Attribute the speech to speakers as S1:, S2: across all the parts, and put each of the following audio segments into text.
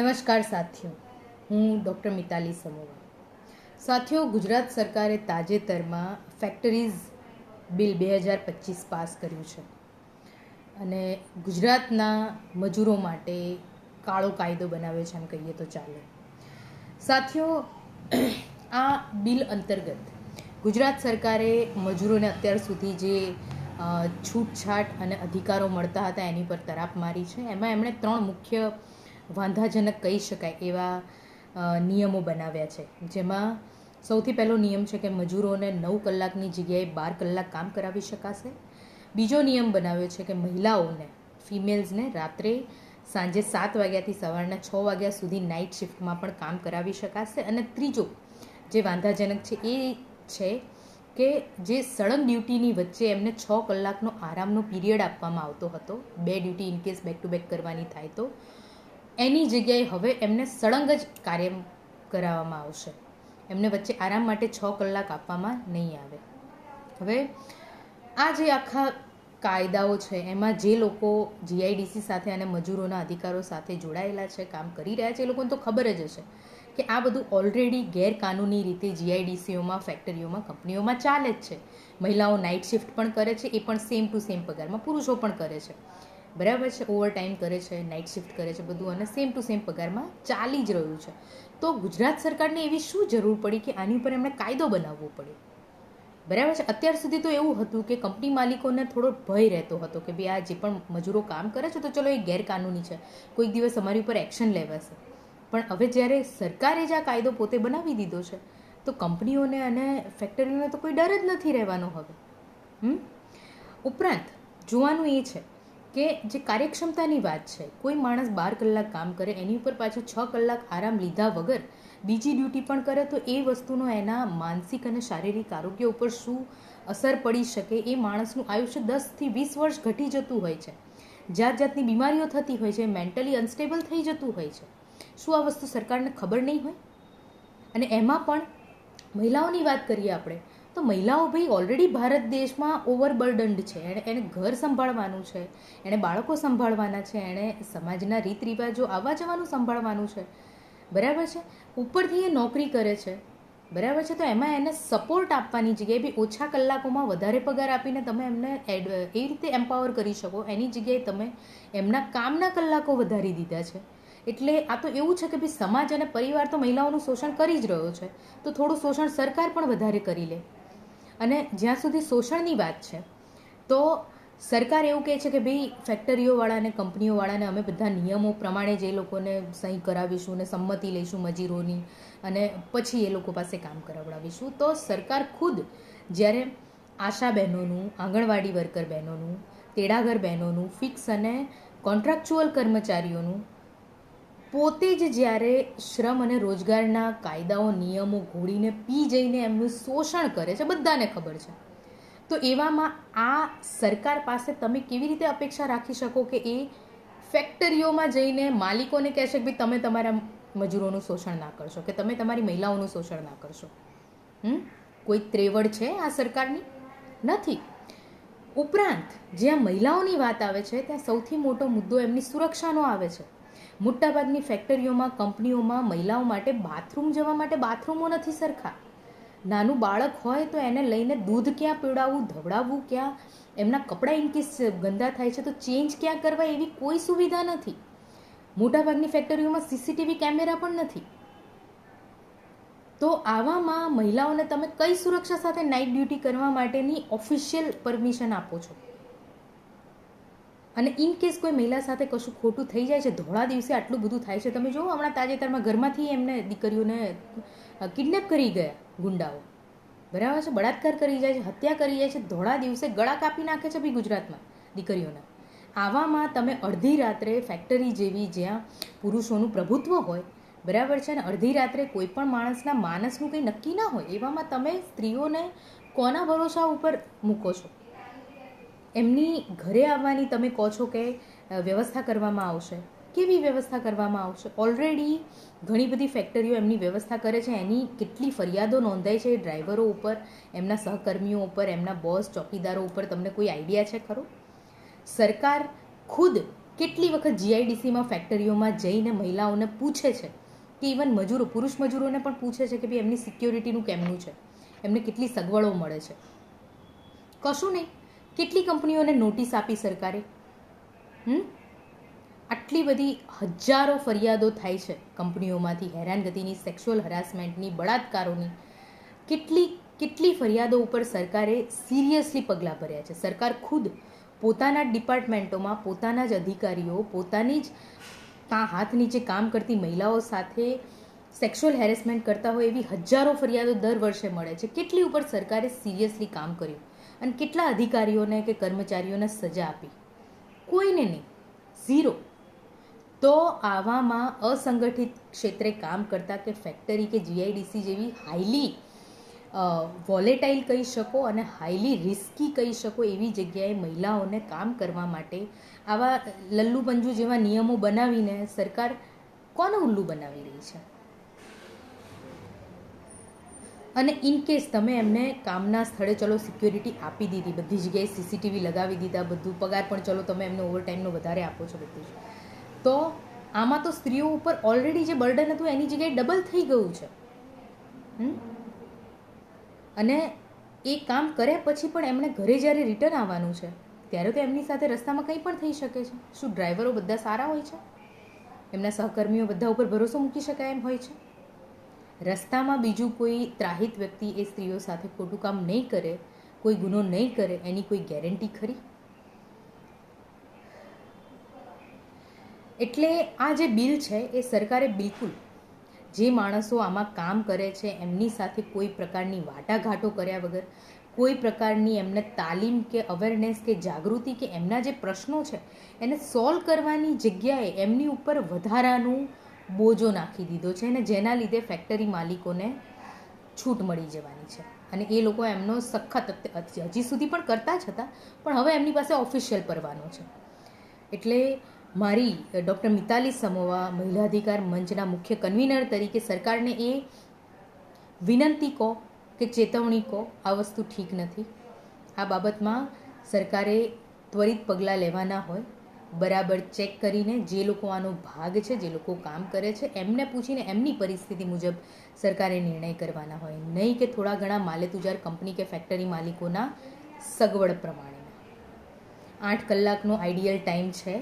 S1: નમસ્કાર સાથીઓ, હું ડૉક્ટર મિતાલી સમોવા. સાથીઓ, ગુજરાત સરકારે તાજેતરમાં ફેક્ટરીઝ બિલ બે હજાર પચીસ પાસ કર્યું છે અને ગુજરાતના મજૂરો માટે કાળો કાયદો બનાવ્યો છે એમ કહીએ તો ચાલે. સાથીઓ, આ બિલ અંતર્ગત ગુજરાત સરકારે મજૂરોને અત્યાર સુધી જે છૂટછાટ અને અધિકારો મળતા હતા એની પર તરાપ મારી છે. એમાં એમણે ત્રણ મુખ્ય વાંધાજનક કહી શકાય એવા નિયમો બનાવ્યા છે. જેમાં સૌથી પહેલો નિયમ છે કે મજૂરોને નવ કલાકની જગ્યાએ બાર કલાક કામ કરાવી શકાશે. બીજો નિયમ બનાવ્યો છે કે મહિલાઓને, ફિમેલ્સને રાત્રે સાંજે સાત વાગ્યાથી સવારના છ વાગ્યા સુધી નાઇટ શિફ્ટમાં પણ કામ કરાવી શકાશે. અને ત્રીજો જે વાંધાજનક છે એ છે કે જે સળંગ ડ્યુટીની વચ્ચે એમને છ કલાકનો આરામનો પીરિયડ આપવામાં આવતો હતો, બે duty in case back to back કરવાની થાય તો એની જગ્યાએ હવે એમને સળંગ જ કાર્ય કરાવવામાં આવશે. એમને વચ્ચે આરામ માટે છ કલાક આપવામાં નહીં આવે. હવે આ જે આખા કાયદાઓ છે, એમાં જે લોકો જીઆઈડીસી સાથે અને મજૂરોના અધિકારો સાથે જોડાયેલા છે, કામ કરી રહ્યા છે, એ લોકોને તો ખબર જ હશે કે આ બધું ઓલરેડી ગેરકાનૂની રીતે જીઆઈડીસીઓમાં ફેક્ટરીઓમાં કંપનીઓમાં ચાલે જ છે. મહિલાઓ નાઇટ શિફ્ટ પણ કરે છે, એ પણ સેમ ટુ સેમ પગારમાં પુરુષો પણ કરે છે. બરાબર છે? ઓવરટાઈમ કરે છે નાઇટ શિફ્ટ કરે છે, બધું અને સેમ ટુ સેમ પગારમાં ચાલી જ રહ્યું છે. તો ગુજરાત સરકારને એવી શું જરૂર પડી કે આની ઉપર એમણે કાયદો બનાવવો પડ્યો બરાબર છે? અત્યાર સુધી તો એવું હતું કે કંપની માલિકોને થોડો ભય રહેતો હતો કે ભાઈ આ જે પણ મજૂરો કામ કરે છે તો ચલો એ ગેરકાનૂની છે. કોઈક દિવસ અમારી ઉપર એક્શન લેવાશે. પણ હવે જ્યારે સરકારે જ આ કાયદો પોતે બનાવી દીધો છે, તો કંપનીઓને અને ફેક્ટરીઓને તો કોઈ ડર જ નથી રહેવાનો હવે. ઉપરાંત, જોવાનું એ છે કે જે કાર્યક્ષમતાની વાત છે, કોઈ માણસ બાર કલાક કામ કરે, એની ઉપર પાછું છ કલાક આરામ લીધા વગર બીજી ડ્યુટી પણ કરે, તો એ વસ્તુનો એના માનસિક અને શારીરિક આરોગ્ય ઉપર શું અસર પડી શકે? એ માણસનું આયુષ્ય દસથી વીસ વર્ષ ઘટી જતું હોય છે. જાત જાતની બીમારીઓ થતી હોય છે મેન્ટલી અનસ્ટેબલ થઈ જતું હોય છે. શું આ વસ્તુ સરકારને ખબર નહીં હોય? અને એમાં પણ મહિલાઓની વાત કરીએ આપણે તો મહિલાઓ ભાઈ ઓલરેડી ભારત દેશમાં ઓવરબર્ડન્ડ છે. એણે, એને ઘર સંભાળવાનું છે. એણે બાળકો સંભાળવાના છે. એણે સમાજના રીત રિવાજો આવવા જવાનું સંભાળવાનું છે. બરાબર છે? ઉપરથી એ નોકરી કરે છે. બરાબર છે? તો એમાં એને સપોર્ટ આપવાની જગ્યાએ બી ઓછા કલાકોમાં વધારે પગાર આપીને તમે એમને એડ, એ રીતે એમ્પાવર કરી શકો. એની જગ્યાએ તમે એમના કામના કલાકો વધારી દીધા છે. એટલે આ તો એવું છે કે ભાઈ સમાજ અને પરિવાર તો મહિલાઓનું શોષણ કરી જ રહ્યો છે. તો થોડું શોષણ સરકાર પણ વધારે કરી લે. અને જ્યાં સુધી શોષણની વાત છે, તો સરકાર એવું કહે છે કે ભાઈ ફેક્ટરીઓવાળા અને કંપનીઓવાળાને અમે બધા નિયમો પ્રમાણે જ એ લોકોને સહી કરાવીશું ને સંમતિ લઈશું મજૂરોની અને પછી એ લોકો પાસે કામ કરાવડાવીશું. તો સરકાર ખુદ જ્યારે આશા બહેનોનું, આંગણવાડી વર્કર બહેનોનું, તેડાગર બહેનોનું, ફિક્સ અને કોન્ટ્રાક્ચ્યુઅલ કર્મચારીઓનું પોતે જ જ્યારે શ્રમ અને રોજગારના કાયદાઓ, નિયમો ઘોડીને પી જઈને એમનું શોષણ કરે છે, બધાને ખબર છે. તો એવામાં આ સરકાર પાસે તમે કેવી રીતે અપેક્ષા રાખી શકો કે એ ફેક્ટરીઓમાં જઈને માલિકોને કહેશે કે ભાઈ તમે તમારા મજૂરોનું શોષણ ના કરશો, કે તમે તમારી મહિલાઓનું શોષણ ના કરશો? હમ? કોઈ ત્રેવડ છે આ સરકારની? નથી. ઉપરાંત, જ્યાં મહિલાઓની વાત આવે છે, ત્યાં સૌથી મોટો મુદ્દો એમની સુરક્ષાનો આવે છે. મોટાભાગની ફેક્ટરીઓમાં કંપનીઓમાં મહિલાઓ માટે બાથરૂમ જવા માટે બાથરૂમો નથી સરખા. નાનું બાળક હોય તો એને લઈને દૂધ ક્યાં પીવડાવવું, ધવડાવવું ક્યાં, એમના કપડાં ઇનકેસ ગંદા થાય છે તો ચેન્જ ક્યાં કરવા એવી કોઈ સુવિધા નથી. મોટાભાગની ફેક્ટરીઓમાં સીસીટીવી કેમેરા પણ નથી. તો આવામાં મહિલાઓને તમે કઈ સુરક્ષા સાથે નાઇટ ડ્યુટી કરવા માટેની ઓફિશિયલ પરમિશન આપો છો? અને ઇન કેસ કોઈ મહિલા સાથે કશું ખોટું થઈ જાય છે, ધોળા દિવસે આટલું બધું થાય છે, તમે જુઓ, હમણાં તાજેતરમાં ઘરમાંથી એમને દીકરીઓને કિડનેપ કરી ગયા ગુંડાઓ. બરાબર છે? બળાત્કાર કરી જાય છે, હત્યા કરી જાય છે, ધોળા દિવસે ગળા કાપી નાખે છે ભાઈ ગુજરાતમાં દીકરીઓના. આવામાં તમે અડધી રાત્રે ફેક્ટરી જેવી જ્યાં પુરુષોનું પ્રભુત્વ હોય, બરાબર છે? ને અડધી રાત્રે કોઈ પણ માણસના માનસનું કંઈ નક્કી ના હોય, એવામાં તમે સ્ત્રીઓને કોના ભરોસા ઉપર મૂકો છો? એમની ઘરે આવવાની તમે કહો છો કે વ્યવસ્થા કરવામાં આવશે. કેવી વ્યવસ્થા કરવામાં આવશે? ઓલરેડી ઘણી બધી ફેક્ટરીઓ એમની વ્યવસ્થા કરે છે. એની કેટલી ફરિયાદો નોંધાઈ છે ડ્રાઈવરો ઉપર, એમના સહકર્મીઓ ઉપર, એમના બોસ ચોકીદારો ઉપર? તમને કોઈ આઈડિયા છે ખરો? સરકાર ખુદ કેટલી વખત જીઆઈડીસીમાં ફેક્ટરીઓમાં જઈને મહિલાઓને પૂછે છે કે ઇવન મજૂરો, પુરુષ મજૂરોને પણ પૂછે છે કે ભાઈ એમની સિક્યોરિટીનું કેમનું છે? એમને કેટલી સગવડો મળે છે? કશું નહીં. કેટલી કંપનીઓને નોટિસ આપી સરકારે? હમ? આટલી બધી હજારો ફરિયાદો થાય છે કંપનીઓમાંથી, હેરાનગતિની સેક્સ્યુઅલ હરાસમેન્ટની બળાત્કારોની. કેટલી કેટલી ફરિયાદો ઉપર સરકારે સિરિયસલી પગલાં ભર્યા છે? સરકાર ખુદ પોતાના ડિપાર્ટમેન્ટોમાં પોતાના જ અધિકારીઓ, પોતાની જ કા હાથ નીચે કામ કરતી મહિલાઓ સાથે સેક્સ્યુઅલ હેરેસમેન્ટ કરતા હોય એવી હજારો ફરિયાદો દર વર્ષે મળે છે. કેટલી ઉપર સરકારે સિરિયસલી કામ કર્યું? અને કેટલા અધિકારીઓને કે કર્મચારીઓને સજા આપી? કોઈને નહીં. ઝીરો તો આવામાં અસંગઠિત ક્ષેત્રે કામ કરતા કે ફેક્ટરી કે જીઆઈડીસી જેવી હાઈલી વોલેટાઇલ કહી શકો અને હાઈલી રિસ્કી કહી શકો એવી જગ્યાએ મહિલાઓને કામ કરવા માટે આવા લલ્લુ પંજુ જેવા નિયમો બનાવીને સરકાર કોને ઉલ્લુ બનાવી રહી છે? અને ઇન કેસ તમે એમને કામના સ્થળે ચલો સિક્યોરિટી આપી દીધી, બધી જગ્યાએ સીસીટીવી લગાવી દીધા, બધું પગાર પણ ચલો, તમે એમને ઓવરટાઈમનો વધારે આપો છો બધું તો આમાં તો સ્ત્રીઓ ઉપર ઓલરેડી જે બર્ડન હતું, એની જગ્યાએ ડબલ થઈ ગયું છે? અને એ કામ કર્યા પછી પણ એમણે ઘરે જ્યારે રિટર્ન આવવાનું છે, ત્યારે તો એમની સાથે રસ્તામાં કંઈ પણ થઈ શકે છે. શું ડ્રાઈવરો બધા સારા હોય છે? એમના સહકર્મીઓ બધા ઉપર ભરોસો મૂકી શકાય એમ હોય છે? રસ્તામાં બીજું કોઈ ત્રાહિત વ્યક્તિ એ સ્ત્રીઓ સાથે ખોટું કામ નહીં કરે, કોઈ ગુનો નહીં કરે, એની કોઈ ગેરંટી ખરી? એટલે આ જે બિલ છે એ સરકારે બિલકુલ જે માણસો આમાં કામ કરે છે, એમની સાથે કોઈ પ્રકારની વાટાઘાટો કર્યા વગર, કોઈ પ્રકારની એમને તાલીમ કે અવેરનેસ કે જાગૃતિ કે એમના જે પ્રશ્નો છે, એને સોલ્વ કરવાની જગ્યાએ એમની ઉપર વધારાનું બોજો નાખી દીધો છે અને જેના લીધે ફેક્ટરી માલિકોને છૂટ મળી જવાની છે. અને એ લોકો એમનો સખત હજી સુધી પણ કરતા જ હતા, પણ હવે એમની પાસે ઓફિશિયલ પરવાનો છે. એટલે મારી ડૉક્ટર મિતાલી સમોવા મહિલા અધિકાર મંચના મુખ્ય કન્વીનર તરીકે સરકારને એ વિનંતી કહો કે ચેતવણી કહો, આ વસ્તુ ઠીક નથી. આ બાબતમાં સરકારે ત્વરિત પગલાં લેવાના હોય બરાબર ચેક કરીને જે લોકો આનો ભાગ છે, જે લોકો કામ કરે છે, એમને પૂછીને એમની પરિસ્થિતિ મુજબ સરકારે નિર્ણય કરવાના હોય. નહીં કે થોડા ઘણા માલેતુજાર કંપની કે ફેક્ટરી માલિકોના સગવડ પ્રમાણે આઠ કલાકનો આઈડિયલ ટાઈમ છે,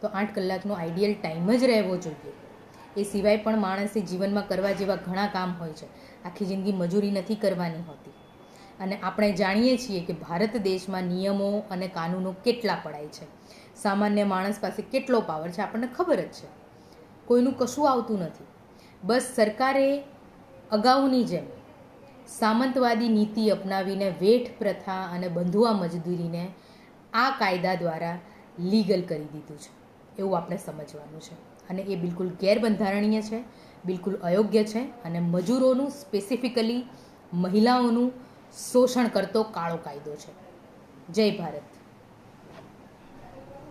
S1: તો આઠ કલાકનો આઈડિયલ ટાઈમ જ રહેવો જોઈએ. એ સિવાય પણ માણસે જીવનમાં કરવા જેવા ઘણા કામ હોય છે. આખી જિંદગી મજૂરી નથી કરવાની હોતી. અને આપણે જાણીએ છીએ કે ભારત દેશમાં નિયમો અને કાનૂનો કેટલા પડાય છે. સામાન્ય માણસ પાસે કેટલો પાવર છે આપણને ખબર જ છે. કોઈનું કશું આવતું નથી. બસ સરકારે અગાઉની જેમ સામંતવાદી નીતિ અપનાવીને વેઠ પ્રથા અને બંધુઆ મજદૂરીને આ કાયદા દ્વારા લીગલ કરી દીધું છે. એવું આપણે સમજવાનું છે. અને એ બિલકુલ ગેરબંધારણીય છે, બિલકુલ અયોગ્ય છે અને મજૂરોનું સ્પેસિફિકલી મહિલાઓનું શોષણ કરતો કાળો કાયદો છે. જય ભારત.